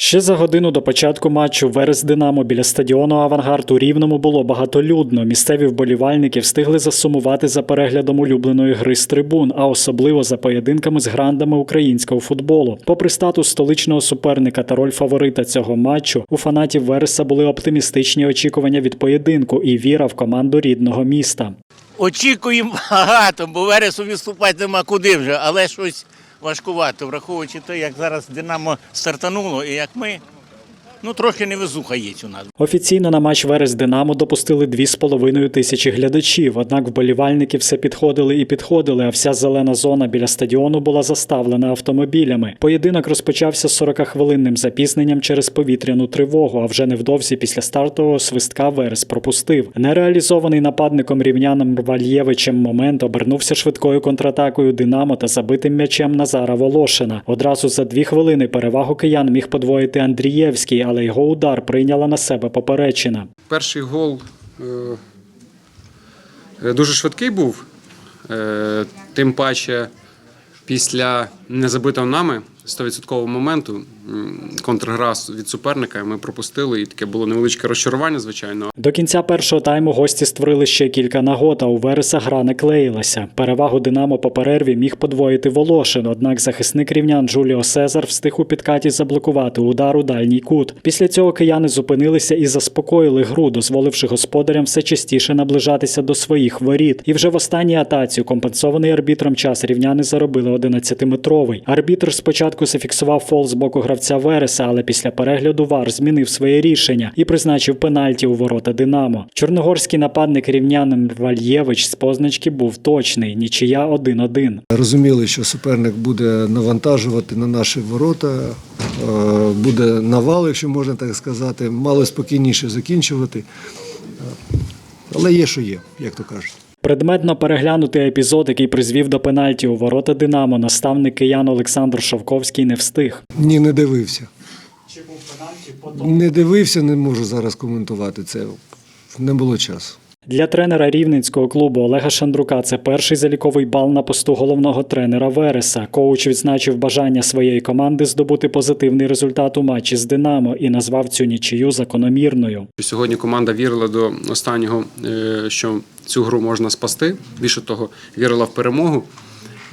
Ще за годину до початку матчу Верес Динамо біля стадіону Авангард у Рівному було багатолюдно. Місцеві вболівальники встигли засумувати за переглядом улюбленої гри з трибун, а особливо за поєдинками з грандами українського футболу. Попри статус столичного суперника та роль фаворита цього матчу, у фанатів Вереса були оптимістичні очікування від поєдинку і віра в команду рідного міста. Очікуємо багато, бо вересу відступати нема куди вже, але щось важкувато, враховуючи те, як зараз Динамо стартануло і як ми. Ну, трохи невезуха є у нас. Офіційно на матч Верес Динамо допустили 2,5 тисячі глядачів. Однак вболівальники все підходили і підходили, а вся зелена зона біля стадіону була заставлена автомобілями. Поєдинок розпочався з 40-хвилинним запізненням через повітряну тривогу. А вже невдовзі після стартового свистка Верес пропустив. Нереалізований нападником рівнянам Вальєвичем момент обернувся швидкою контратакою Динамо та забитим м'ячем Назара Волошина. Одразу за дві хвилини перевагу киян міг подвоїти Андрієвський, але його удар прийняла на себе поперечина. Перший гол е, е, дуже швидкий був, е, тим паче після незабитого нами 100% моменту м, контргра від суперника ми пропустили, і таке було невеличке розчарування, звичайно. До кінця першого тайму гості створили ще кілька нагод, а у Вереса гра не клеїлася. Перевагу Динамо по перерві міг подвоїти Волошин, однак захисник рівнян Джуліо Сезар встиг у підкаті заблокувати удар у дальній кут. Після цього кияни зупинилися і заспокоїли гру, дозволивши господарям все частіше наближатися до своїх воріт. І вже в останній атаці, компенсований арбітром час, рівняни заробили 11-метровий. Арбітр спочатку зафіксував фол з боку гравця Вереса, але після перегляду ВАР змінив своє рішення і призначив пенальті у ворота Динамо. Чорногорський нападник рівнянин Вальєвич з позначки був точний. Нічия 1-1. Розуміли, що суперник буде навантажувати на наші ворота, е, буде навал, якщо можна так сказати, мало спокійніше закінчувати. Е, Але є, що є, як то кажуть. Предметно переглянути епізод, який призвів до пенальті у ворота Динамо, наставник киян Олександр Шовковський не встиг. Ні, не дивився. Чи був пенальті потім? Не дивився, не можу зараз коментувати це. Не було часу. Для тренера рівненського клубу Олега Шандрука це перший заліковий бал на посту головного тренера Вереса. Коуч відзначив бажання своєї команди здобути позитивний результат у матчі з Динамо і назвав цю нічию закономірною. Сьогодні команда вірила до останнього, е, що цю гру можна спасти. Більше того, вірила в перемогу.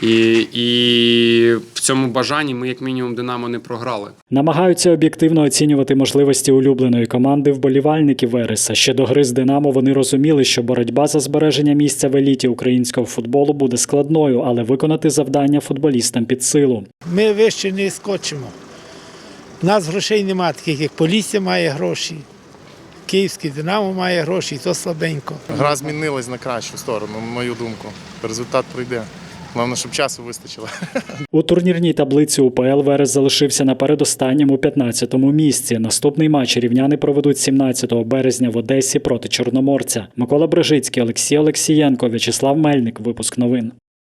І, і цьому бажанні ми, як мінімум, Динамо не програли. Намагаються об'єктивно оцінювати можливості улюбленої команди вболівальників Вереса. Ще до гри з Динамо вони розуміли, що боротьба за збереження місця в еліті українського футболу буде складною, але виконати завдання футболістам під силу. Ми вище не скочимо. У нас грошей немає, таких як Полісся має гроші, Київський Динамо має гроші, і то слабенько. Гра змінилась на кращу сторону, на мою думку. Результат прийде. Головне, щоб часу вистачило. У турнірній таблиці УПЛ Верес залишився на передостанньому 15-му місці. Наступний матч рівняни проведуть 17 березня в Одесі проти Чорноморця. Микола Брежицький, Олексій Олексієнко, В'ячеслав Мельник. Випуск новин.